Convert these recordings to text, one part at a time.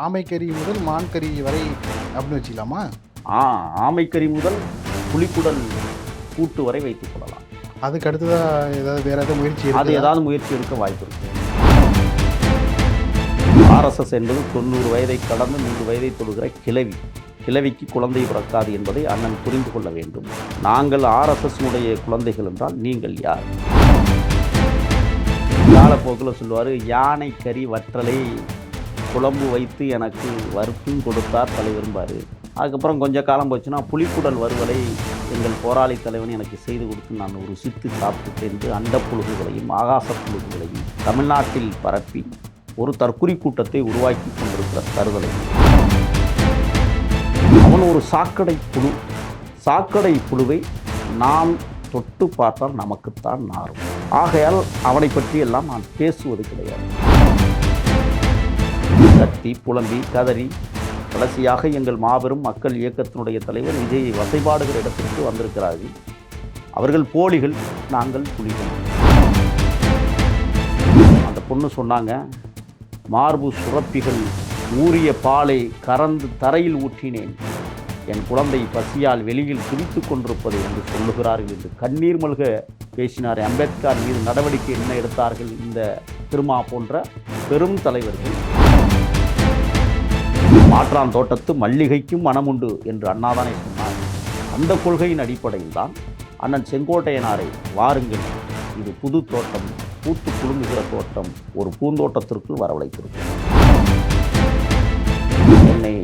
ஆமைக்கறி முதல் மான் கறி வரை அப்படின்னு வச்சுக்கலாமா? ஆ ஆமைக்கறி முதல் புலிக்குடல் கூட்டு வரை வைத்துக் கொள்ளலாம். அதுக்கு அடுத்ததாக ஏதாவது வேற ஏதாவது முயற்சி அது? ஏதாவது முயற்சி எடுக்க வாய்ப்பு இருக்கு. ஆர்எஸ்எஸ் என்பது தொண்ணூறு வயதை கடந்து நூறு வயதை தொடுகிற கிழவி. கிழவிக்கு குழந்தை பிறக்காது என்பதை அண்ணன் புரிந்து கொள்ள வேண்டும். நாங்கள் ஆர்எஸ்எஸ்னுடைய குழந்தைகள் என்றால் நீங்கள் யார்? காலப்போக்கில் சொல்லுவார் யானை கறி வற்றலை குழம்பு வைத்து எனக்கு வறுத்தும் கொடுத்தார் தலைவரும்பார் அதுக்கப்புறம் கொஞ்ச காலம் போச்சுன்னா புலிக்குடல் வறுவலை எங்கள் போராளி தலைவன் எனக்கு செய்து கொடுத்து நான் ஒரு சித்து சாப்பிட்டு அண்ட புழுகுகளையும் ஆகாச புழுகுகளையும் தமிழ்நாட்டில் பரப்பி ஒரு தற்குறி கூட்டத்தை உருவாக்கி கொண்டிருக்கிற தருதலை அவன் ஒரு சாக்கடை புழு. சாக்கடை புழுவை நாம் தொட்டு பார்த்தால் நமக்குத்தான் நாரும். ஆகையால் அவனை பற்றியெல்லாம் நான் பேசுவது கிடையாது. கத்தி புலம்பி கதறி கடைசியாக எங்கள் மாபெரும் மக்கள் இயக்கத்தினுடைய தலைவர் விஜயை வசைபாடுகிற இடத்திற்கு வந்திருக்கிறார்கள். அவர்கள் போலிகள் நாங்கள் புலிகள். அந்த பொண்ணு சொன்னாங்க மார்பு சுரப்பிகள் ஊறிய பாலை கறந்து தரையில் ஊற்றினேன். என் குழந்தை பசியால் வெளியில் துடித்து கொண்டிருப்பதை என்று சொல்லுகிறார்கள் என்று கண்ணீர் மல்க பேசினார். அம்பேத்கர் மீது நடவடிக்கை என்ன எடுத்தார்கள்? இந்த திருமா போன்ற பெரும் தலைவர்கள். மாற்றான் தோட்டத்து மல்லிகைக்கும் மனமுண்டு என்று அண்ணாதானே சொன்னார். அந்த கொள்கையின் அடிப்படையில் தான் அண்ணன் செங்கோட்டையனாரை வாருங்கள். இது புது தோட்டம் பூத்து குலுங்குகிற தோட்டம் ஒரு பூந்தோட்டத்திற்குள் வரவழைத்திருக்கும் என்னை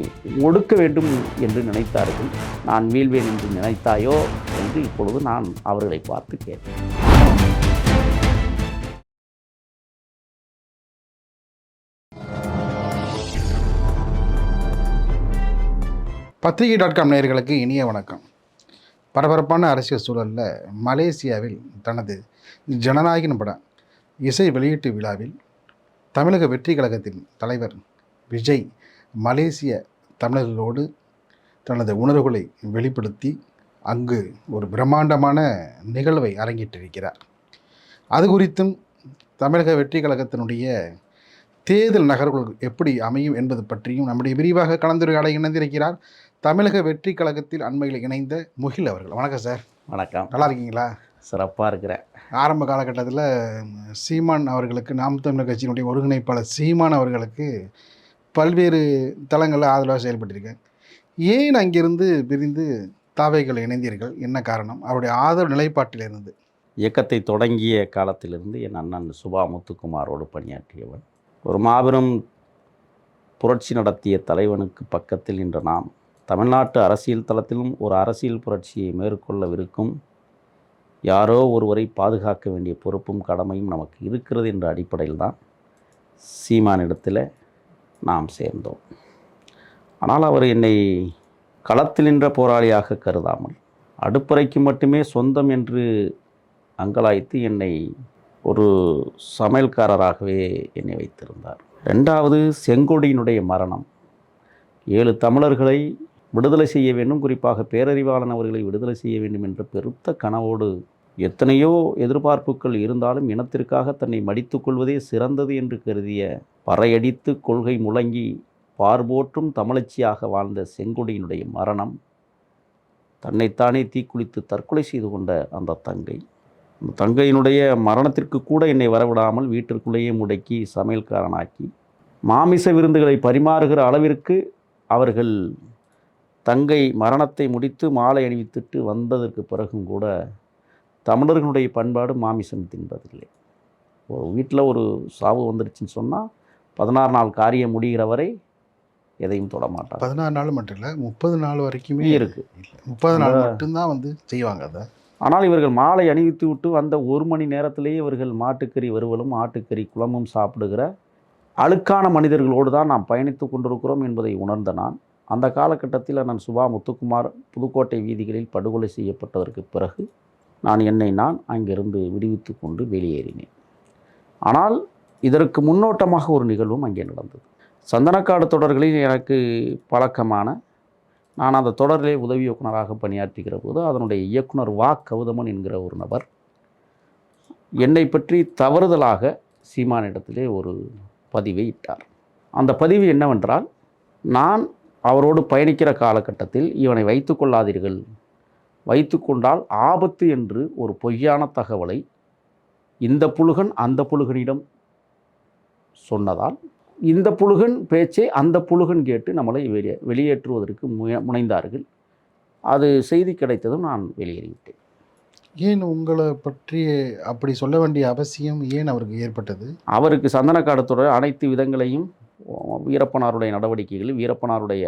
ஒடுக்க வேண்டும் என்று நினைத்தார்கள். நான் வீழ்வேன் என்று நினைத்தாயோ என்று இப்பொழுது நான் அவர்களை பார்த்து கேட்டேன். பத்திரிகை டாட் காம் நேயர்களுக்கு இனிய வணக்கம். பரபரப்பான அரசியல் சூழலில் மலேசியாவில் தனது ஜனநாயகன் பட இசை வெளியீட்டு விழாவில் தமிழக வெற்றி கழகத்தின் தலைவர் விஜய் மலேசிய தமிழர்களோடு தனது உணர்வுகளை வெளிப்படுத்தி அங்கு ஒரு பிரம்மாண்டமான நிகழ்வை அரங்கிட்டிருக்கிறார் அது குறித்தும் தமிழக வெற்றி கழகத்தினுடைய தேர்தல் நகர்வுகள் எப்படி அமையும் என்பது பற்றியும் நம்முடைய விரிவாக கலந்துரையாட இணைந்திருக்கிறார். தமிழக வெற்றி கழகத்தில் அண்மையில் இணைந்த முகில் அவர்கள். வணக்கம் சார். வணக்கம். நல்லா இருக்கீங்களா? சிறப்பாக இருக்கிறேன். ஆரம்ப காலகட்டத்தில் சீமான் அவர்களுக்கு நாம் தமிழர் கட்சியினுடைய ஒருங்கிணைப்பாளர் சீமான் அவர்களுக்கு பல்வேறு தளங்களில் ஆதரவாக செயல்பட்டிருக்கேன் ஏன் அங்கிருந்து பிரிந்து தாவைகள் இணைந்தீர்கள்? என்ன காரணம்? அவருடைய ஆதரவு நிலைப்பாட்டிலிருந்து இயக்கத்தை தொடங்கிய காலத்திலிருந்து என் அண்ணன் சுபா முத்துக்குமாரோடு பணியாற்றியவன் ஒரு மாபெரும் புரட்சி நடத்திய தலைவனுக்கு பக்கத்தில் இன்று நாம் தமிழ்நாட்டு அரசியல் தளத்திலும் ஒரு அரசியல் புரட்சியை மேற்கொள்ளவிருக்கும் யாரோ ஒருவரை பாதுகாக்க வேண்டிய பொறுப்பும் கடமையும் நமக்கு இருக்கிறது என்ற அடிப்படையில் தான் சீமானிடத்தில் நாம் சேர்ந்தோம். ஆனால் அவர் என்னை களத்தில் நின்ற போராளியாக கருதாமல் அடுப்பறைக்கு மட்டுமே சொந்தம் என்று அங்கலாய்த்து என்னை ஒரு சமையல்காரராகவே என்னை வைத்திருந்தார். ரெண்டாவது செங்கொடியினுடைய மரணம். ஏழு தமிழர்களை விடுதலை செய்ய வேண்டும். குறிப்பாக பேரறிவாளன் அவர்களை விடுதலை செய்ய வேண்டும் என்ற பெருத்த கனவோடு எத்தனையோ எதிர்பார்ப்புகள் இருந்தாலும் இனத்திற்காக தன்னை மடித்துக் கொள்வதே சிறந்தது என்று கருதிய பறையடித்து கொள்கை முழங்கி பார்போற்றும் தமிழச்சியாக வாழ்ந்த செங்கொடியினுடைய மரணம் தன்னைத்தானே தீக்குளித்து தற்கொலை செய்து கொண்ட அந்த தங்கை. தங்கையினுடைய மரணத்திற்கு கூட என்னை வரவிடாமல் வீட்டிற்குள்ளேயே முடக்கி சமையல்காரனாக்கி மாமிச விருந்துகளை பரிமாறுகிற அளவிற்கு அவர்கள் தங்கை மரணத்தை முடித்து மாலை அணிவித்துட்டு வந்ததற்கு பிறகும் கூட தமிழர்களுடைய பண்பாடு மாமிசம் தின்பதில்லை. ஒரு வீட்டில் ஒரு சாவு வந்துருச்சுன்னு சொன்னால் பதினாறு நாள் காரியம் முடிகிற வரை எதையும் தொட மாட்டார். பதினாறு நாள் மட்டும் இல்லை முப்பது நாள் வரைக்குமே இருக்கு. முப்பது நாள் மட்டும்தான் வந்து செய்வாங்க அதை. ஆனால் இவர்கள் மாலை அணிவித்து விட்டு வந்த ஒரு மணி நேரத்திலேயே இவர்கள் மாட்டுக்கறி வறுவலும் ஆட்டுக்கறி குழம்பும் சாப்பிடுகிற அழுக்கான மனிதர்களோடு தான் நாம் பயணித்து கொண்டிருக்கிறோம் என்பதை உணர்ந்த நான் அந்த காலகட்டத்தில் நான் சுபா முத்துக்குமார் புதுக்கோட்டை வீதிகளில் படுகொலை செய்யப்பட்டதற்கு பிறகு நான் என்னை நான் அங்கிருந்து விடுவித்து கொண்டு வெளியேறினேன். ஆனால் இதற்கு முன்னோட்டமாக ஒரு நிகழ்வும் அங்கே நடந்தது. சந்தனக்காடு தொடர்களில் எனக்கு பழக்கமான நான் அந்த தொடரிலே உதவி இயக்குனராக பணியாற்றுகிற போது அதனுடைய இயக்குனர் வா. கௌதமன் என்கிற ஒரு நபர் என்னை பற்றி தவறுதலாக சீமானிடத்திலே ஒரு பதிவை இட்டார். அந்த பதிவு என்னவென்றால் நான் அவரோடு பயணிக்கிற காலகட்டத்தில் இவனை வைத்து கொள்ளாதீர்கள். வைத்து கொண்டால் ஆபத்து என்று ஒரு பொய்யான தகவலை இந்த புழுகன் அந்த புழுகனிடம் சொன்னதால் இந்த புழுகன் பேச்சை அந்த புழுகன் கேட்டு நம்மளை வெளியே வெளியேற்றுவதற்கு முனைந்தார்கள். அது செய்தி கிடைத்ததும் நான் வெளியேறிவிட்டேன். ஏன் உங்களை பற்றி அப்படி சொல்ல வேண்டிய அவசியம் ஏன் அவருக்கு ஏற்பட்டது? அவருக்கு சந்தனக்காடத்தோட அனைத்து விதங்களையும் வீரப்பனாருடைய நடவடிக்கைகள் வீரப்பனாருடைய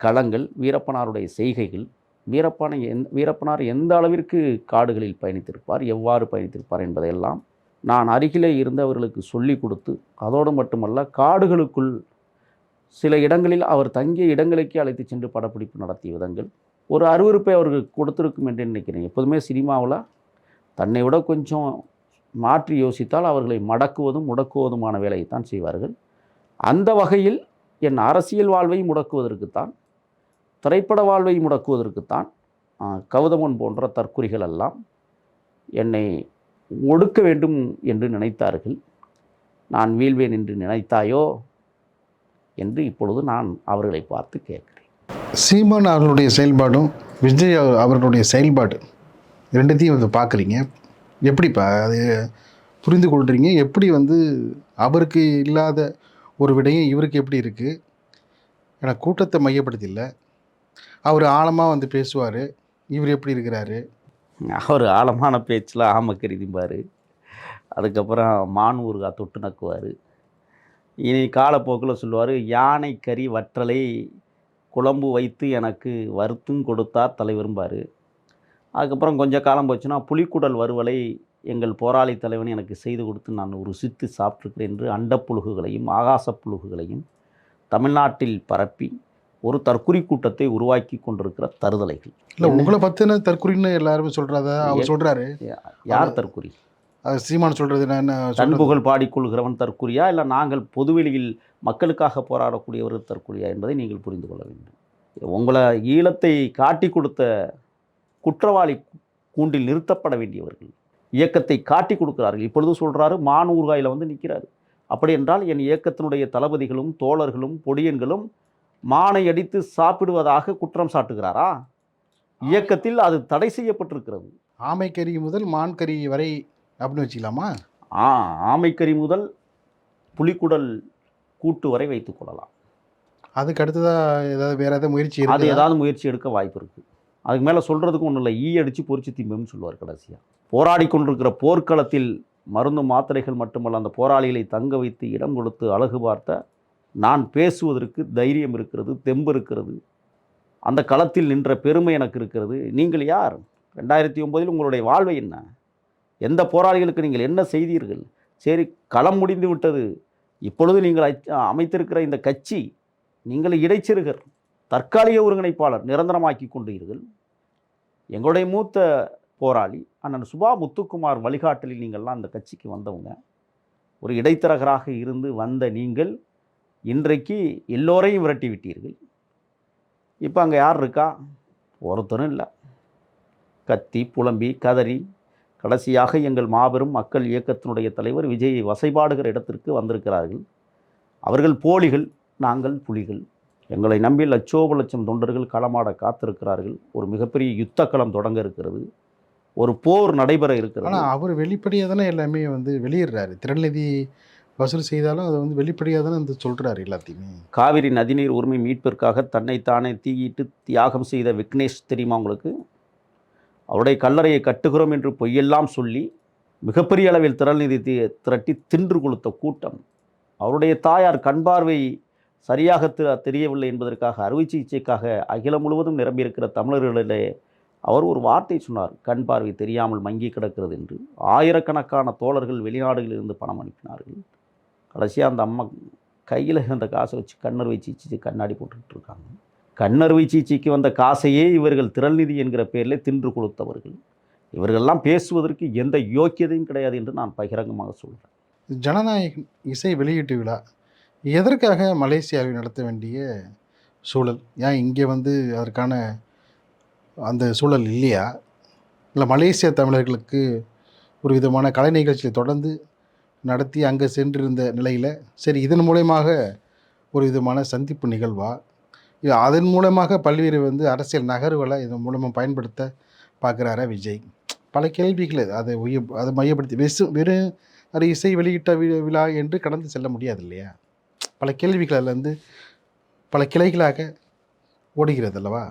களங்கள் வீரப்பனாருடைய செய்கைகள் வீரப்பனை எந் வீரப்பனார் எந்த அளவிற்கு காடுகளில் பயணித்திருப்பார் எவ்வாறு பயணித்திருப்பார் என்பதையெல்லாம் நான் அருகிலே இருந்தவர்களுக்கு சொல்லி கொடுத்து அதோடு மட்டுமல்ல காடுகளுக்குள் சில இடங்களில் அவர் தங்கிய இடங்களுக்கே அழைத்து சென்று படப்பிடிப்பு நடத்திய விதங்கள் ஒரு அருவருப்பை அவர்களுக்கு கொடுத்துருக்கும் என்று நினைக்கிறேன். எப்போதுமே சினிமாவில் தன்னை விட கொஞ்சம் மாற்றி யோசித்தால் அவர்களை மடக்குவதும் முடக்குவதுமான வேலையை தான் செய்வார்கள். அந்த வகையில் என் அரசியல் வாழ்வை முடக்குவதற்குத்தான் திரைப்பட வாழ்வை முடக்குவதற்குத்தான் கவுதமன் கௌதமன் போன்ற தற்குறிகள் எல்லாம் என்னை ஒடுக்க வேண்டும் என்று நினைத்தார்கள். நான் வீழ்வேன் என்று நினைத்தாயோ என்று இப்பொழுது நான் அவர்களை பார்த்து கேட்கிறேன். சீமான் அவர்களுடைய செயல்பாடும் விஜய் அவர்களுடைய செயல்பாடு ரெண்டுத்தையும் வந்து பார்க்குறீங்க. எப்படிப்பா அது புரிந்து கொள்கிறீங்க? எப்படி வந்து அவருக்கு இல்லாத ஒரு விடயம் இவருக்கு எப்படி இருக்குது ஏன்னா கூட்டத்தை மையப்படுத்தி இல்லை அவர் ஆழமாக வந்து பேசுவார். இவர் எப்படி இருக்கிறாரு? அவர் ஆழமான பேச்சில் ஆமக்கருதிம்பார் அதுக்கப்புறம் மான் ஊறுகாய் தொட்டு நக்குவார். இனி காலப்போக்கில் சொல்லுவார் யானை கறி வற்றலை குழம்பு வைத்து எனக்கு வருத்தும் கொடுத்தார் தலைவரும்பார் அதுக்கப்புறம் கொஞ்ச காலம் போச்சுன்னா புலிக்குடல் வறுவலை எங்கள் போராளி தலைவன் எனக்கு செய்து கொடுத்து நான் ருசித்து சாப்பிட்ருக்கிறேன் என்று அண்டப்புழுகுகளையும் ஆகாச புழுகுகளையும் தமிழ்நாட்டில் பரப்பி ஒரு தற்குறி கூட்டத்தை உருவாக்கி கொண்டிருக்கிற தருதலைகள். இல்லை உங்களை பற்றின தற்குறின்னு எல்லாருமே சொல்கிறத அவர் சொல்கிறாரு யார் தற்குறி? சீமான் சொல்கிறது என்ன? தன்புகழ் பாடிக்கொள்கிறவன் தற்குறியா இல்லை நாங்கள் பொதுவெளியில் மக்களுக்காக போராடக்கூடியவர் தற்குறியா என்பதை நீங்கள் புரிந்து கொள்ள வேண்டும். உங்களை ஈழத்தை காட்டி கொடுத்த குற்றவாளி கூண்டில் நிறுத்தப்பட வேண்டியவர்கள் இயக்கத்தை காட்டி கொடுக்கிறார்கள். இப்பொழுது சொல்கிறாரு மான் ஊர்காயில் வந்து நிற்கிறாரு அப்படி என்றால் என் இயக்கத்தினுடைய தளபதிகளும் தோழர்களும் பொடியன்களும் மானை அடித்து சாப்பிடுவதாக குற்றம் சாட்டுகிறாரா? இயக்கத்தில் அது தடை செய்யப்பட்டிருக்கிறது. ஆமைக்கறி முதல் மான்கறி வரை அப்படின்னு வச்சுக்கலாமா? ஆ ஆமைக்கறி முதல் புலிக்குடல் கூட்டு வரை வைத்துக் கொள்ளலாம். அதுக்கு அடுத்ததாக ஏதாவது வேறு ஏதாவது முயற்சி அது ஏதாவது முயற்சி எடுக்க வாய்ப்பு இருக்குது அதுக்கு மேலே சொல்கிறதுக்கு ஒன்றும் இல்லை. ஈ அடித்து பொறிச்சு திம்புன்னு சொல்லுவார் கடைசியாக போராடி கொண்டிருக்கிற போர்க்களத்தில் மருந்து மாத்திரைகள் மட்டுமல்ல அந்த போராளிகளை தங்க வைத்து இடம் கொடுத்து அழகு பார்த்த நான் பேசுவதற்கு தைரியம் இருக்கிறது தெம்பு இருக்கிறது. அந்த களத்தில் நின்ற பெருமை எனக்கு இருக்கிறது. நீங்கள் யார்? ரெண்டாயிரத்தி ஒம்போதில் உங்களுடைய வாழ்வை என்ன? எந்த போராளிகளுக்கு நீங்கள் என்ன செய்தீர்கள்? சரி களம் முடிந்து விட்டது. இப்பொழுது நீங்கள் அமைத்திருக்கிற இந்த கட்சி நீங்கள் இடைச்சிறுகர் தற்காலிக ஒருங்கிணைப்பாளர் நிரந்தரமாக்கி கொண்டீர்கள். எங்களுடைய மூத்த போராளி அண்ணன் சுபா முத்துக்குமார் வழிகாட்டலில் நீங்கள்லாம் அந்த கட்சிக்கு வந்தவங்க. ஒரு இடைத்தரகராக இருந்து வந்த நீங்கள் இன்றைக்கு எல்லோரையும் விரட்டி விட்டீர்கள். இப்போ அங்கே யார் இருக்கா? ஒருத்தரும் இல்லை. கத்தி புலம்பி கதறி கடைசியாக எங்கள் மாபெரும் மக்கள் இயக்கத்தினுடைய தலைவர் விஜயை வசைபாடுகிற இடத்திற்கு வந்திருக்கிறார்கள். அவர்கள் போலிகள் நாங்கள் புலிகள். எங்களை நம்பி லட்சோப லட்சம் தொண்டர்கள் களமாட காத்திருக்கிறார்கள். ஒரு மிகப்பெரிய யுத்த களம் தொடங்க இருக்கிறது. ஒரு போர் நடைபெற இருக்கிறது. ஆனால் அவர் வெளிப்படையாக தானே எல்லாமே வந்து வெளியிடுறாரு. திருநிதி வசூல் செய்தாலும் அதை வந்து வெளிப்படையாக தானே வந்து சொல்கிறாரு எல்லாத்தையுமே. காவிரி நதிநீர் உரிமை மீட்பிற்காக தன்னைத்தானே தீயிட்டு தியாகம் செய்த விக்னேஷ் தெரியுமா உங்களுக்கு? அவருடைய கல்லறையை கட்டுகிறோம் என்று பொய்யெல்லாம் சொல்லி மிகப்பெரிய அளவில் திரள் நிதி திரட்டி தின்று கொளுத்த கூட்டம். அவருடைய தாயார் கண் பார்வை சரியாக தெ- தெரியவில்லை என்பதற்காக அறுவை சிகிச்சைக்காக அகிலம் முழுவதும் நிரம்பியிருக்கிற தமிழர்களிலே அவர் ஒரு வார்த்தை சொன்னார் கண் பார்வை தெரியாமல் மங்கி கிடக்கிறது என்று. ஆயிரக்கணக்கான தோழர்கள் வெளிநாடுகளில் இருந்து பணம் அனுப்பினார்கள். கடைசியாக அந்த அம்மா கையில் அந்த காசை வச்சு கண்ணறுவை சீச்சிச்சு கண்ணாடி போட்டுக்கிட்டு இருக்காங்க. கண்ணறுவை சீச்சிக்கு வந்த காசையே இவர்கள் திரள்நிதி என்கிற பேரில் தின்று கொடுத்தவர்கள். இவர்கள்லாம் பேசுவதற்கு எந்த யோக்கியதையும் கிடையாது என்று நான் பகிரங்கமாக சொல்கிறேன் ஜனநாயகம் இசை வெளியீட்டு விழா எதற்காக மலேசியாவில் நடத்த வேண்டிய சூழல்? ஏன் இங்கே வந்து அதற்கான அந்த சூழல் இல்லையா? இல்லை மலேசிய தமிழர்களுக்கு ஒரு விதமான கலை நிகழ்ச்சியை தொடர்ந்து நடத்தி அங்கே சென்றிருந்த நிலையில் சரி இதன் மூலயமாக ஒரு விதமான சந்திப்பு நிகழ்வா? இல்லை அதன் மூலமாக பல்வேறு வந்து அரசியல் நகர்வுகளை இதன் மூலமாக பயன்படுத்த பார்க்குறாரா விஜய்? பல கேள்விகள் அதை உய அதை மையப்படுத்தி வெசு வெறும் அது இசை வெளியிட்ட வி விழா என்று கடந்து செல்ல முடியாது இல்லையா பல கேள்விகள் வந்து பல கிளைகளாக ஓடுகிறது அல்லவா?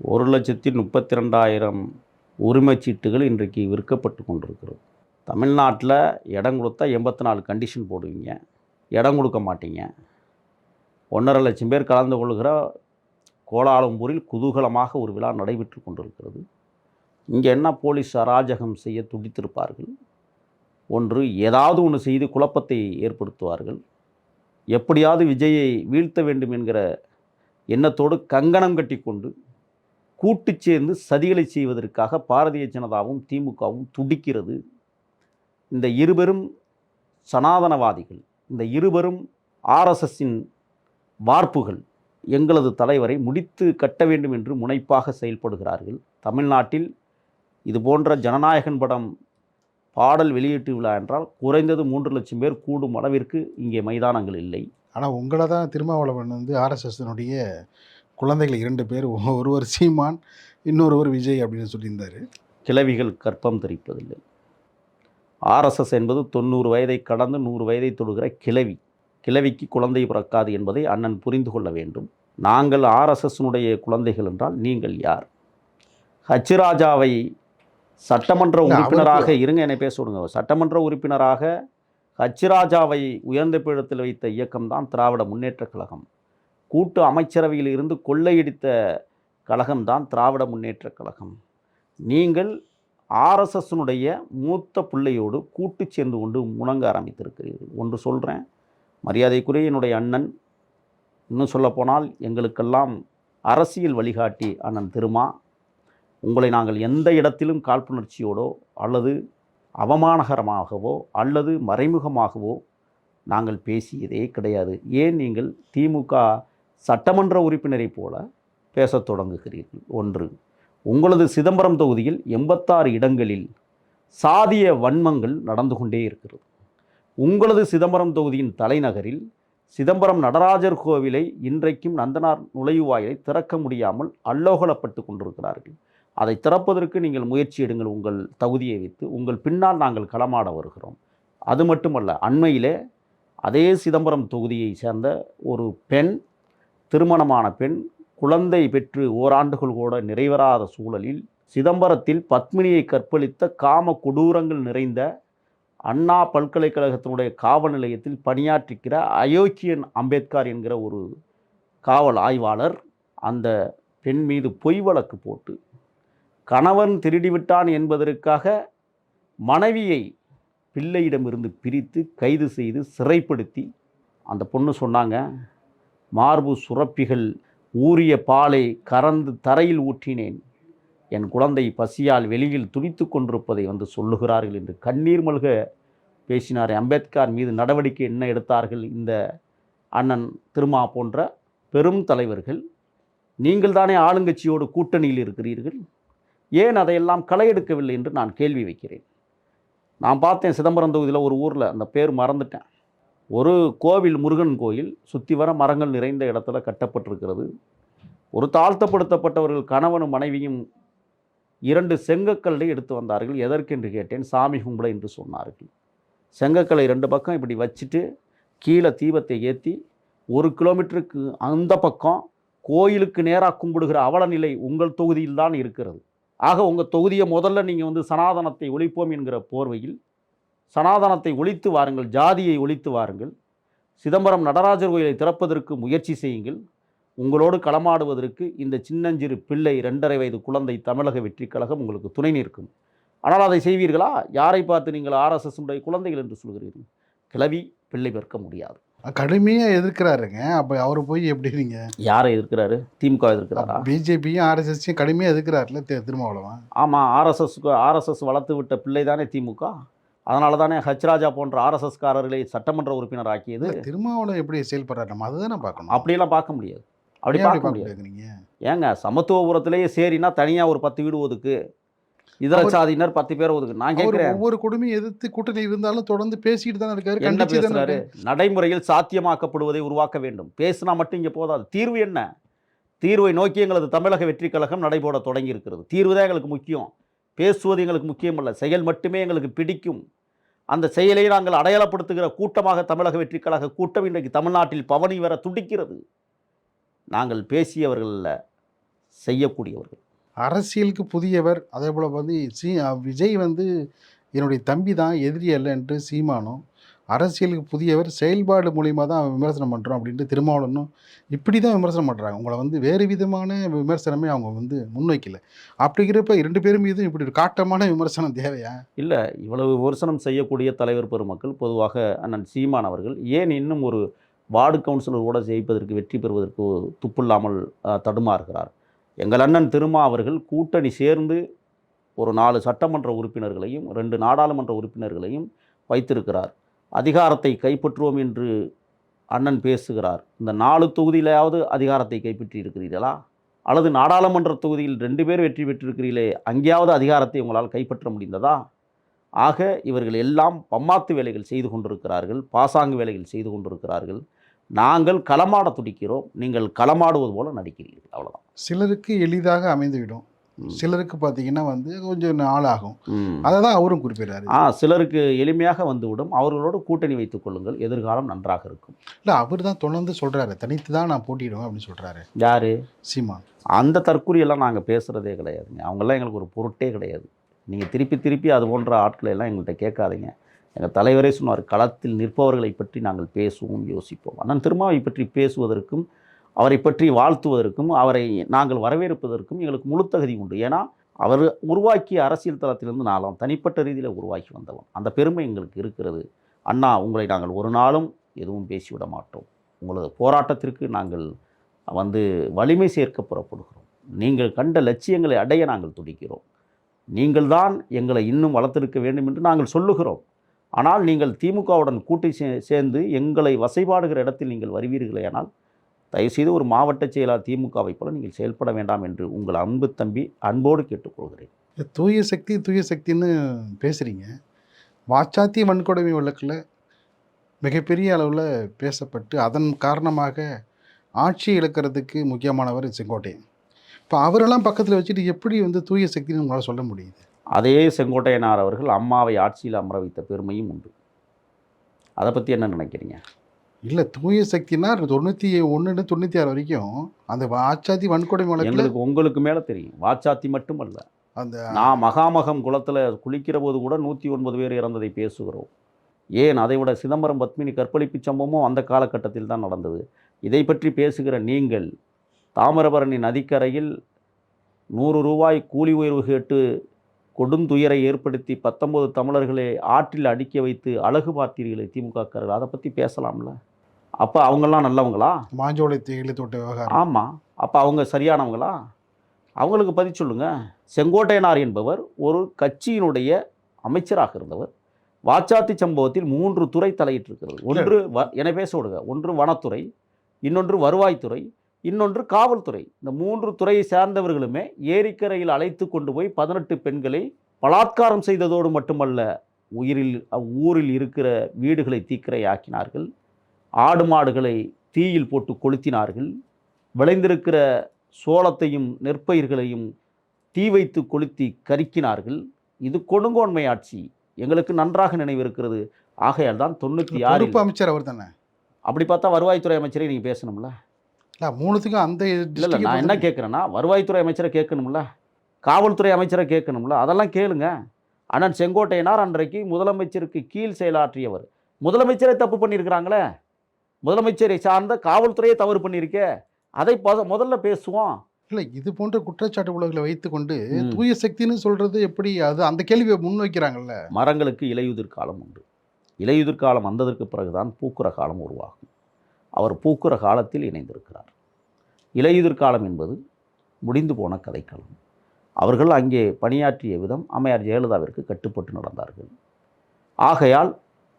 ஒரு லட்சத்தி முப்பத்தி ரெண்டாயிரம் உரிமைச்சீட்டுகள் இன்றைக்கு விற்கப்பட்டு கொண்டிருக்கிறது தமிழ்நாட்டில் இடம் கொடுத்தா எண்பத்தி நாலு கண்டிஷன் போடுவீங்க. இடம் கொடுக்க மாட்டீங்க. ஒன்றரை லட்சம் பேர் கலந்து கொள்கிற கோலாலம்பூரில் குதூகலமாக ஒரு விழா நடைபெற்று கொண்டிருக்கிறது. இங்கே என்ன போலீஸ் அராஜகம் செய்ய துடித்திருப்பார்கள்? ஒன்று ஏதாவது ஒன்று செய்து குழப்பத்தை ஏற்படுத்துவார்கள். எப்படியாவது விஜயை வீழ்த்த வேண்டும் என்கிற எண்ணத்தோடு கங்கணம் கட்டிக்கொண்டு கூட்டு சேர்ந்து சதிகளை செய்வதற்காக பாரதிய ஜனதாவும் திமுகவும் துடிக்கிறது. இந்த இருவரும் சனாதனவாதிகள் இந்த இருவரும் ஆர்எஸ்எஸ்ஸின் வார்ப்புகள் எங்களது தலைவரை முடித்து கட்ட வேண்டும் என்று முனைப்பாக செயல்படுகிறார்கள். தமிழ்நாட்டில் இது போன்ற ஜனநாயகன் படம் பாடல் வெளியீட்டு விழா என்றால் குறைந்தது மூன்று லட்சம் பேர் கூடும் அளவிற்கு இங்கே மைதானங்கள் இல்லை. ஆனால் உங்களை தான் திருமாவளவன் வந்து ஆர்எஸ்எஸ்னுடைய குழந்தைகள் இரண்டு பேர் ஒருவர் சீமான் இன்னொருவர் விஜய் அப்படின்னு சொல்லியிருந்தார். கிழவிகள் கற்பம் தரிப்பதில்லை. ஆர்எஸ்எஸ் என்பது தொண்ணூறு வயதை கடந்து நூறு வயதை தொடுகிற கிழவி. கிழவிக்கு குழந்தை பிறக்காது என்பதை அண்ணன் புரிந்து கொள்ள வேண்டும். நாங்கள் ஆர்எஸ்எஸ்னுடைய குழந்தைகள் என்றால் நீங்கள் யார்? ஹச் ராஜாவை சட்டமன்ற உறுப்பினராக இருங்க என்னை பேச விடுங்க. சட்டமன்ற உறுப்பினராக ஹச் ராஜாவை உயர்ந்த பீடத்தில் வைத்த இயக்கம்தான் திராவிட முன்னேற்றக் கழகம். கூட்டு அமைச்சரவையில் இருந்து கொள்ளையடித்த கழகம்தான் திராவிட முன்னேற்றக் கழகம். நீங்கள் ஆர்எஸ்எஸ்னுடைய மூத்த பிள்ளையோடு கூட்டு சேர்ந்து கொண்டு முணங்க ஆரம்பித்திருக்கிறீர்கள். ஒன்று சொல்கிறேன் மரியாதைக்குரிய என்னுடைய அண்ணன் இன்னும் சொல்லப்போனால் எங்களுக்கெல்லாம் அரசியல் வழிகாட்டி அண்ணன் திருமா உங்களை நாங்கள் எந்த இடத்திலும் காழ்ப்புணர்ச்சியோடோ அல்லது அவமானகரமாகவோ அல்லது மறைமுகமாகவோ நாங்கள் பேசியதே கிடையாது. ஏன் நீங்கள் திமுக சட்டமன்ற உறுப்பினரைப் போல பேசத் தொடங்குகிறீர்கள்? ஒன்று உங்களது சிதம்பரம் தொகுதியில் எண்பத்தாறு இடங்களில் சாதிய வன்மங்கள் நடந்து கொண்டே இருக்கிறது. உங்களது சிதம்பரம் தொகுதியின் தலைநகரில் சிதம்பரம் நடராஜர் கோவிலை இன்றைக்கும் நந்தனார் நுழைவாயிலை திறக்க முடியாமல் அல்லோகலப்பட்டு கொண்டிருக்கிறார்கள். அதை திறப்பதற்கு நீங்கள் முயற்சி எடுங்கள். உங்கள் தகுதியை வைத்து உங்கள் பின்னால் நாங்கள் களமாட வருகிறோம். அது மட்டுமல்ல அண்மையிலே அதே சிதம்பரம் தொகுதியை சேர்ந்த ஒரு பெண் திருமணமான பெண் குழந்தை பெற்று ஓராண்டுகள் கூட நிறைவராத சூழலில் சிதம்பரத்தில் பத்மினியை கற்பழித்த காம கொடூரங்கள் நிறைந்த அண்ணா பல்கலைக்கழகத்தினுடைய காவல் நிலையத்தில் பணியாற்றுகிற அயோக்கியன் அம்பேத்கர் என்கிற ஒரு காவல் ஆய்வாளர் அந்த பெண் மீது பொய் வழக்கு போட்டு கணவன் திருடிவிட்டான் என்பதற்காக மனைவியை பிள்ளையிடமிருந்து பிரித்து கைது செய்து சிறைப்படுத்தி அந்த பொண்ணு சொன்னாங்க மார்பு சுரப்பிகள் ஊறிய பாலை கறந்து தரையில் ஊற்றினேன். என் குழந்தை பசியால் வெளியில் துடித்து கொண்டிருப்பதை வந்து சொல்லுகிறார்கள் என்று கண்ணீர் மல்க பேசினார். அம்பேத்கர் மீது நடவடிக்கை என்ன எடுத்தார்கள்? இந்த அண்ணன் திருமா போன்ற பெரும் தலைவர்கள் நீங்கள் தானே ஆளுங்கட்சியோடு கூட்டணியில் இருக்கிறீர்கள்? ஏன் அதையெல்லாம் களை எடுக்கவில்லை என்று நான் கேள்வி வைக்கிறேன். நான் பார்த்தேன் சிதம்பரம் தொகுதியில் ஒரு ஊரில் அந்த பேர் மறந்துட்டேன். ஒரு கோவில் முருகன் கோயில் சுற்றி வர மரங்கள் நிறைந்த இடத்துல கட்டப்பட்டிருக்கிறது. ஒரு தாழ்த்தப்படுத்தப்பட்டவர்கள் கணவனும் மனைவியும் இரண்டு செங்கக்கல்லை எடுத்து வந்தார்கள். எதற்கென்று கேட்டேன்? சாமி கும்பிட என்று சொன்னார்கள். செங்கக்கல்லை ரெண்டு பக்கம் இப்படி வச்சுட்டு கீழே தீபத்தை ஏற்றி ஒரு கிலோமீட்டருக்கு அந்த பக்கம் கோயிலுக்கு நேராக கும்பிடுகிற அவலநிலை உங்கள் தொகுதியில் தான் இருக்கிறது. ஆக உங்கள் தொகுதியை முதல்ல நீங்கள் வந்து சனாதனத்தை ஒழிப்போம் என்கிற போர்வையில் சனாதனத்தை ஒழித்து வாருங்கள் ஜாதியை ஒழித்து வாருங்கள் சிதம்பரம் நடராஜர் கோயிலை திறப்பதற்கு முயற்சி செய்யுங்கள் உங்களோடு களமாடுவதற்கு இந்த சின்னஞ்சிறு பிள்ளை ரெண்டரை வயது குழந்தை தமிழக வெற்றி கழகம் உங்களுக்கு துணை நிற்கும். ஆனால் அதை செய்வீர்களா? யாரை பார்த்து நீங்கள் ஆர்எஸ்எஸ் உடைய குழந்தைகள் என்று சொல்கிறீர்கள்? கிளவி பிள்ளை பெருக்க முடியாது. கடுமையாக எதிர்க்கிறாருங்க. அப்போ அவர் போய் எப்படி நீங்கள் யாரை எதிர்க்கிறாரு? திமுக எதிர்க்கிறாரா? பிஜேபியும் ஆர்எஸ்எஸ்ஸையும் கடுமையாக எதிர்க்கிறாருல திரு திருமாவளவன். ஆமாம் ஆர்எஸ்எஸ்க்கு ஆர்எஸ்எஸ் வளர்த்து விட்ட பிள்ளை தானே திமுக? அதனால தானே ஹச் ராஜா போன்ற ஆர்எஸ்எஸ்காரர்களை சட்டமன்ற உறுப்பினர் ஆக்கியது. திருமாவளவன் எப்படி செயல்படுறாரு நம்ம அதுதானே பார்க்கணும். அப்படியெல்லாம் பார்க்க முடியாது. அப்படி பார்க்க முடியாது. ஏங்க சமத்துவபுரத்திலேயே சரின்னா தனியாக ஒரு பத்து வீடு ஒதுக்கு. இதர சாதியினர் பத்து பேர் ஒதுக்கு. நான் கேட்கிறேன் ஒவ்வொரு கொடுமையும் எதிர்த்து கூட்டணி இருந்தாலும் தொடர்ந்து பேசிட்டு தானே இருக்காரு என்ன பேசுறாரு. நடைமுறையில் சாத்தியமாக்கப்படுவதை உருவாக்க வேண்டும். பேசினா மட்டும் இங்கே போதாது. தீர்வு என்ன? தீர்வை நோக்கி எங்களது தமிழக வெற்றி கழகம் நடைபோட தொடங்கி இருக்கிறது தீர்வு தான் எங்களுக்கு முக்கியம். பேசுவது எங்களுக்கு முக்கியமல்ல. செயல் மட்டுமே எங்களுக்கு பிடிக்கும். அந்த செயலை நாங்கள் அடையாளப்படுத்துகிற கூட்டமாக தமிழக வெற்றிக்கழக கழக கூட்டம் இன்றைக்கு தமிழ்நாட்டில் பவனி வர துடிக்கிறது. நாங்கள் பேசியவர்களில் செய்யக்கூடியவர்கள். அரசியலுக்கு புதியவர் அதே போல் வந்து சி விஜய் வந்து என்னுடைய தம்பி தான் எதிரி அல்ல என்று சீமானும் அரசியலுக்கு புதியவர் செயல்பாடு மூலியமாக தான் விமர்சனம் பண்ணுறோம் அப்படின்ட்டு திருமாவளவனும் இப்படி தான் விமர்சனம் பண்ணுறாங்க உங்களை வந்து வேறு விதமான விமர்சனமே அவங்க வந்து முன்வைக்கல. அப்படிங்கிறப்ப இரண்டு பேரும் மீதும் இப்படி ஒரு காட்டமான விமர்சனம் தேவையா? இல்லை இவ்வளவு விமர்சனம் செய்யக்கூடிய தலைவர் பெருமக்கள் பொதுவாக அண்ணன் சீமான் அவர்கள் ஏன் இன்னும் ஒரு வார்டு கவுன்சிலர் கூட ஜெயிப்பதற்கு வெற்றி பெறுவதற்கு துப்பில்லாமல் தடுமாறுகிறார்? எங்கள் அண்ணன் திருமா அவர்கள் கூட்டணி சேர்ந்து ஒரு நாலு சட்டமன்ற உறுப்பினர்களையும் ரெண்டு நாடாளுமன்ற உறுப்பினர்களையும் வைத்திருக்கிறார். அதிகாரத்தை கைப்பற்றுவோம் என்று அண்ணன் பேசுகிறார். இந்த நாலு தொகுதியிலாவது அதிகாரத்தை கைப்பற்றி இருக்கிறீர்களா அல்லது நாடாளுமன்ற தொகுதியில் ரெண்டு பேர் வெற்றி பெற்றிருக்கிறீர்களே அங்கேயாவது அதிகாரத்தை உங்களால் கைப்பற்ற முடிந்ததா? ஆக இவர்கள் எல்லாம் பம்மாத்து வேலைகள் செய்து கொண்டிருக்கிறார்கள் பாசாங்கு வேலைகள் செய்து கொண்டிருக்கிறார்கள். நாங்கள் களமாட துடிக்கிறோம் நீங்கள் களமாடுவது போல நடிக்கிறீர்கள். அவ்வளோதான் சிலருக்கு எளிதாக அமைந்துவிடும். சிலருக்கு பார்த்தீங்கன்னா வந்து கொஞ்சம் நாள் ஆகும். அதை தான் அவரும் குறிப்பிடுறாரு. ஆ சிலருக்கு எளிமையாக வந்துவிடும். அவர்களோடு கூட்டணி வைத்துக் கொள்ளுங்கள். எதிர்காலம் நன்றாக இருக்கும். இல்லை அவர் தான் தொடர்ந்து சொல்கிறாரு தனித்து தான் நான் போட்டியிடுவேன் அப்படின்னு சொல்கிறாரு யாரு? சீமான். அந்த தற்கொலையெல்லாம் நாங்கள் பேசுகிறதே கிடையாதுங்க. அவங்கெல்லாம் எங்களுக்கு ஒரு பொருட்டே கிடையாது. நீங்கள் திருப்பி திருப்பி அது போன்ற ஆட்களை எல்லாம் எங்கள்கிட்ட கேட்காதீங்க. எங்கள் தலைவரே சொன்னார் களத்தில் நிற்பவர்களை பற்றி நாங்கள் பேசுவோம் யோசிப்போம். அண்ணன் திருமாவை பற்றி பேசுவதற்கும் அவரை பற்றி வாழ்த்துவதற்கும் அவரை நாங்கள் வரவேற்பதற்கும் எங்களுக்கு முழு தகுதி உண்டு. ஏன்னா அவர் உருவாக்கிய அரசியல் தளத்திலிருந்து நாளாம் தனிப்பட்ட ரீதியில் உருவாக்கி வந்தவன் அந்த பெருமை எங்களுக்கு இருக்கிறது. அண்ணா உங்களை நாங்கள் ஒரு நாளும் எதுவும் பேசிவிட மாட்டோம். உங்களது போராட்டத்திற்கு நாங்கள் வந்து வலிமை சேர்க்க புறப்படுகிறோம். நீங்கள் கண்ட லட்சியங்களை அடைய நாங்கள் துடிக்கிறோம். நீங்கள்தான் எங்களை இன்னும் வளர்த்திருக்க வேண்டும் என்று நாங்கள் சொல்லுகிறோம். ஆனால் நீங்கள் திமுகவுடன் கூட்டி சே சேர்ந்து எங்களை வசைபாடுகிற இடத்தில் நீங்கள் வருவீர்களேயானால் தயவுசெய்து ஒரு மாவட்ட செயலாளர் திமுகவை போல நீங்கள் செயல்பட வேண்டாம் என்று உங்கள் அன்பு தம்பி அன்போடு கேட்டுக்கொள்கிறேன். இந்த தூய சக்தி தூய சக்தின்னு பேசுகிறீங்க வாச்சாத்தி வன்கொடுமை வழக்கில் மிகப்பெரிய அளவில் பேசப்பட்டு அதன் காரணமாக ஆட்சி இழக்கிறதுக்கு முக்கியமானவர் செங்கோட்டையன். இப்போ அவரெல்லாம் பக்கத்தில் வச்சுட்டு எப்படி வந்து தூய சக்தின்னு உங்களால் சொல்ல முடியுது? அதே செங்கோட்டையனார் அவர்கள் அம்மாவை ஆட்சியில் அமர வைத்த பெருமையும் உண்டு. அதை பற்றி என்ன நினைக்கிறீங்க? இல்லை தூய சக்தினா தொண்ணூற்றி ஒன்று தொண்ணூற்றி ஆறு வரைக்கும் அந்த வாச்சாத்தி வன்கொடுமை வழக்கில் எங்களுக்கு உங்களுக்கு மேலே தெரியும். வாச்சாத்தி மட்டுமல்ல. அந்த நான் மகாமகம் குளத்தில் குளிக்கிற போது கூட நூற்றி ஒன்பது பேர் இறந்ததை பேசுகிறோம். ஏன்? அதை விட சிதம்பரம் பத்மினி கற்பழிப்பு சம்பவமும் அந்த காலகட்டத்தில் தான் நடந்தது. இதை பற்றி பேசுகிற நீங்கள் தாமிரபரணி நதிக்கரையில் நூறு ரூபாய் கூலி உயர்வு கேட்டு கொடுந்துயரை ஏற்படுத்தி பத்தொன்பது தமிழர்களை ஆற்றில் அடிக்க வைத்து அழகு பார்த்தீர்களே திமுகக்காரர்கள் அதை பற்றி பேசலாம்ல? அப்போ அவங்கெல்லாம் நல்லவங்களா? மாஞ்சோலை தேயிலை தோட்ட விவகாரம். ஆமாம் அப்போ அவங்க சரியானவங்களா? அவங்களுக்கு பதில் சொல்லுங்க. செங்கோட்டையனார் என்பவர் ஒரு கட்சியினுடைய அமைச்சராக இருந்தவர். வாச்சாத்தி சம்பவத்தில் மூன்று துறை தலையிட்டிருக்கிறது. ஒன்று வ என பேச விடுங்க. ஒன்று வனத்துறை இன்னொன்று வருவாய்த்துறை இன்னொன்று காவல்துறை. இந்த மூன்று துறையை சார்ந்தவர்களுமே ஏரிக்கரையில் அழைத்து கொண்டு போய் பதினெட்டு பெண்களை பலாத்காரம் செய்ததோடு மட்டுமல்ல உயிரில் ஊரில் இருக்கிற வீடுகளை தீக்கிரையாக்கினார்கள். ஆடு மாடுகளை தீயில் போட்டு கொளுத்தினார்கள். விளைந்திருக்கிற சோளத்தையும் நெற்பயிர்களையும் தீ வைத்து கொளுத்தி கருக்கினார்கள். இது கொடுங்கோன்மை ஆட்சி. எங்களுக்கு நன்றாக நினைவிருக்கிறது. ஆகையால் தான் தொண்ணூற்றி பொறுப்பு அமைச்சர் அவர் தானே? அப்படி பார்த்தா வருவாய்த்துறை அமைச்சரை நீங்கள் பேசணும்ல? இல்லை மூணுத்துக்கும் அந்த இல்லை நான் என்ன கேட்குறேன்னா வருவாய்த்துறை அமைச்சரை கேட்கணும்ல? காவல்துறை அமைச்சரை கேட்கணும்ல? அதெல்லாம் கேளுங்க. அண்ணன் செங்கோட்டையனார் அன்றைக்கு முதலமைச்சருக்கு கீழ் செயலாற்றியவர். முதலமைச்சரே தப்பு பண்ணியிருக்கிறாங்களே? முதலமைச்சரை சார்ந்த காவல்துறையே தவறு பண்ணியிருக்கே. அதை முதல்ல பேசுவோம். இல்லை இது போன்ற குற்றச்சாட்டு உலகளை வைத்துக்கொண்டு. தூய சக்தின்னு சொல்றது எப்படி? அது அந்த கேள்வியை முன் வைக்கிறாங்கல்ல மரங்களுக்கு இலையுதிர் காலம் உண்டு. இலையுதிர் காலம் வந்ததற்கு பிறகுதான் பூக்குற காலம் உருவாகும். அவர் பூக்குற காலத்தில் இணைந்திருக்கிறார். இலையுதிர் காலம் என்பது முடிந்து போன கதைக்களம். அவர்கள் அங்கே பணியாற்றிய விதம் அம்மையார் ஜெயலலிதாவிற்கு கட்டுப்பட்டு நடந்தார்கள். ஆகையால்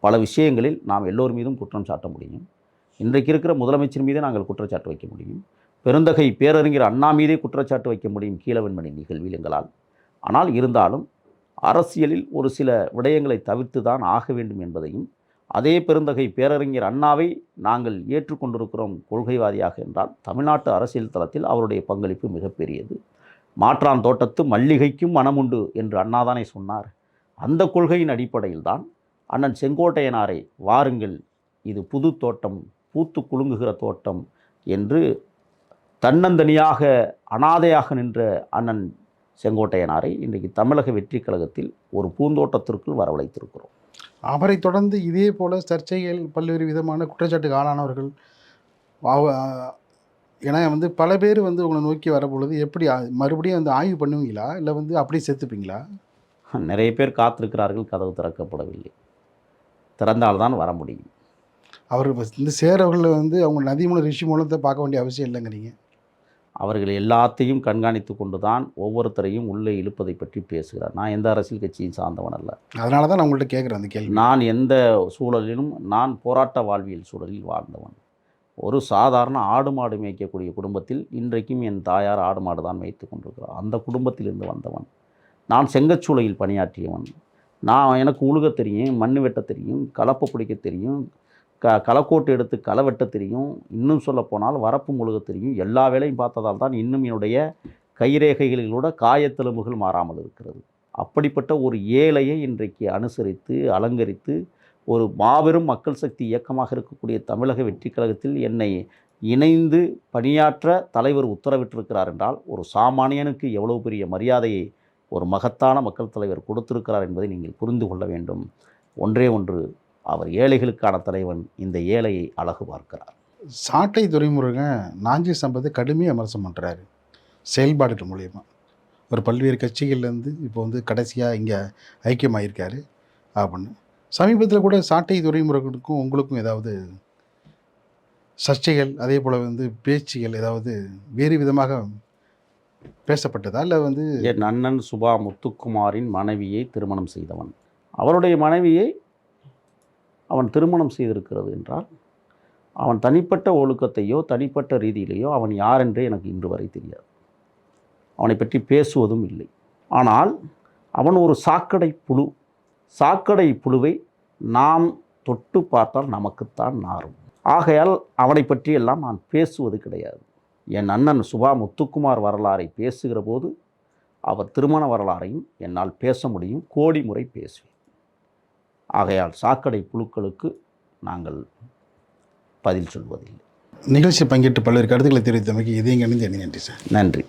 பல விஷயங்களில் நாம் எல்லோர் மீதும் குற்றம் சாட்ட முடியும். இன்றைக்கு இருக்கிற முதலமைச்சர் மீதே நாங்கள் குற்றச்சாட்டு வைக்க முடியும். பெருந்தகை பேரறிஞர் அண்ணா மீதே குற்றச்சாட்டு வைக்க முடியும் கீழவெண்மணி நிகழ்வில் எங்களால். ஆனால் இருந்தாலும் அரசியலில் ஒரு சில விடயங்களை தவிர்த்து தான் ஆக வேண்டும் என்பதையும் அதே பெருந்தகை பேரறிஞர் அண்ணாவை நாங்கள் ஏற்றுக்கொண்டிருக்கிறோம் கொள்கைவாதியாக என்றால் தமிழ்நாட்டு அரசியல் தளத்தில் அவருடைய பங்களிப்பு மிகப்பெரியது. மாற்றான் தோட்டத்து மல்லிகைக்கும் மனமுண்டு என்று அண்ணாதானே சொன்னார். அந்த கொள்கையின் அடிப்படையில் தான் அண்ணன் செங்கோட்டையனாரை வாருங்கள் இது புது தோட்டம் பூத்து குலுங்குகிற தோட்டம் என்று தன்னந்தனியாக அனாதையாக நின்ற அண்ணன் செங்கோட்டையனாரை இன்றைக்கு தமிழக வெற்றி கழகத்தில் ஒரு பூந்தோட்டத்திற்குள் வரவழைத்திருக்கிறோம். அவரை தொடர்ந்து இதே போல சர்ச்சைகள் பல்வேறு விதமான குற்றச்சாட்டுக்கு ஆளானவர்கள் ஏன்னா வந்து பல பேர் வந்து உங்களை நோக்கி வர பொழுது எப்படி மறுபடியும் அந்த ஆய்வு பண்ணுவீங்களா? இல்லை வந்து அப்படியே செத்துப்பீங்களா? நிறைய பேர் காத்திருக்கிறார்கள் கதவு திறக்கப்படவில்லை. திறந்தால்தான் வர முடியும். அவர் இந்த சேரவர்களை வந்து அவங்க நதி மூலம் ரிஷி மூலத்தை பார்க்க வேண்டிய அவசியம் இல்லைங்கிறீங்க அவர்கள் எல்லாத்தையும் கண்காணித்து கொண்டு தான் ஒவ்வொருத்தரையும் உள்ளே இழுப்பதை பற்றி பேசுகிறார். நான் எந்த அரசியல் கட்சியும் சார்ந்தவன் அல்ல. அதனால தான் நான் உங்கள்கிட்ட கேட்குறேன் அந்த கேள்வி. நான் எந்த சூழலிலும் நான் போராட்ட வாழ்வியல் சூழலில் வாழ்ந்தவன். ஒரு சாதாரண ஆடு மாடு மேய்க்கக்கூடிய குடும்பத்தில் இன்றைக்கும் என் தாயார் ஆடு மாடு தான் மேய்த்து கொண்டிருக்கிறார். அந்த குடும்பத்திலிருந்து வந்தவன். நான் செங்கச்சூளையில் பணியாற்றியவன். நான் எனக்கு உழுக தெரியும் மண் வெட்ட தெரியும் கலப்பை பிடிக்க தெரியும் க களக்கோட்டு எடுத்து களை வெட்ட தெரியும். இன்னும் சொல்லப்போனால் வரப்பு முழுக தெரியும். எல்லா வேலையும் பார்த்ததால் தான் இன்னும் என்னுடைய கைரேகைகளிலூட காயத்தெலும்புகள் மாறாமல் இருக்கிறது. அப்படிப்பட்ட ஒரு ஏழையை இன்றைக்கு அனுசரித்து அலங்கரித்து ஒரு மாபெரும் மக்கள் சக்தி இயக்கமாக இருக்கக்கூடிய தமிழக வெற்றி கழகத்தில் என்னை இணைந்து பணியாற்ற தலைவர் உத்தரவிட்டிருக்கிறார் என்றால் ஒரு சாமானியனுக்கு எவ்வளவு பெரிய மரியாதையை ஒரு மகத்தான மக்கள் தலைவர் கொடுத்திருக்கிறார் என்பதை நீங்கள் புரிந்து கொள்ள வேண்டும். ஒன்றே ஒன்று அவர் ஏழைகளுக்கான தலைவன் இந்த ஏழையை அழகு பார்க்கிறார். சாட்டை துறைமுருகன் நாஞ்சி சம்பத்தை கடுமையாக விமர்சனம் பண்ணுறாரு செயல்பாடுகள் மூலயமா. ஒரு பல்வேறு கட்சிகள்லேருந்து இப்போ வந்து கடைசியாக இங்கே ஐக்கியமாயிருக்காரு. அப்படின்னு. சமீபத்தில் கூட சாட்டை துறைமுருகனுக்கும் உங்களுக்கும் ஏதாவது சர்ச்சைகள் அதே போல் வந்து பேச்சுகள் ஏதாவது வேறு விதமாக பேசப்பட்டதா? இல்லை வந்து என் அண்ணன் சுபா முத்துக்குமாரின் மனைவியை திருமணம் செய்தவன். அவருடைய மனைவியை அவன் திருமணம் செய்திருக்கிறது என்றால் அவன் தனிப்பட்ட ஒழுக்கத்தையோ தனிப்பட்ட ரீதியிலேயோ அவன் யார் என்றே எனக்கு இன்று வரை தெரியாது. அவனை பற்றி பேசுவதும் இல்லை. ஆனால் அவன் ஒரு சாக்கடை புழு சாக்கடை புழுவை நாம் தொட்டு பார்த்தால் நமக்குத்தான் நாரும். ஆகையால் அவனை பற்றியெல்லாம் நான் பேசுவது கிடையாது. என் அண்ணன் சுபா முத்துக்குமார் வரலாறை பேசுகிற போது அவர் திருமண வரலாறையும் என்னால் பேச முடியும். கோடி முறை பேசுவேன். ஆகையால் சாக்கடை புழுக்களுக்கு நாங்கள் பதில் சொல்வதில்லை. நிகழ்ச்சி பங்கேற்று பல்வேறு கருத்துக்களை தெரிவித்தமைக்கு இதையும் கணிந்து நன்றி சார். நன்றி.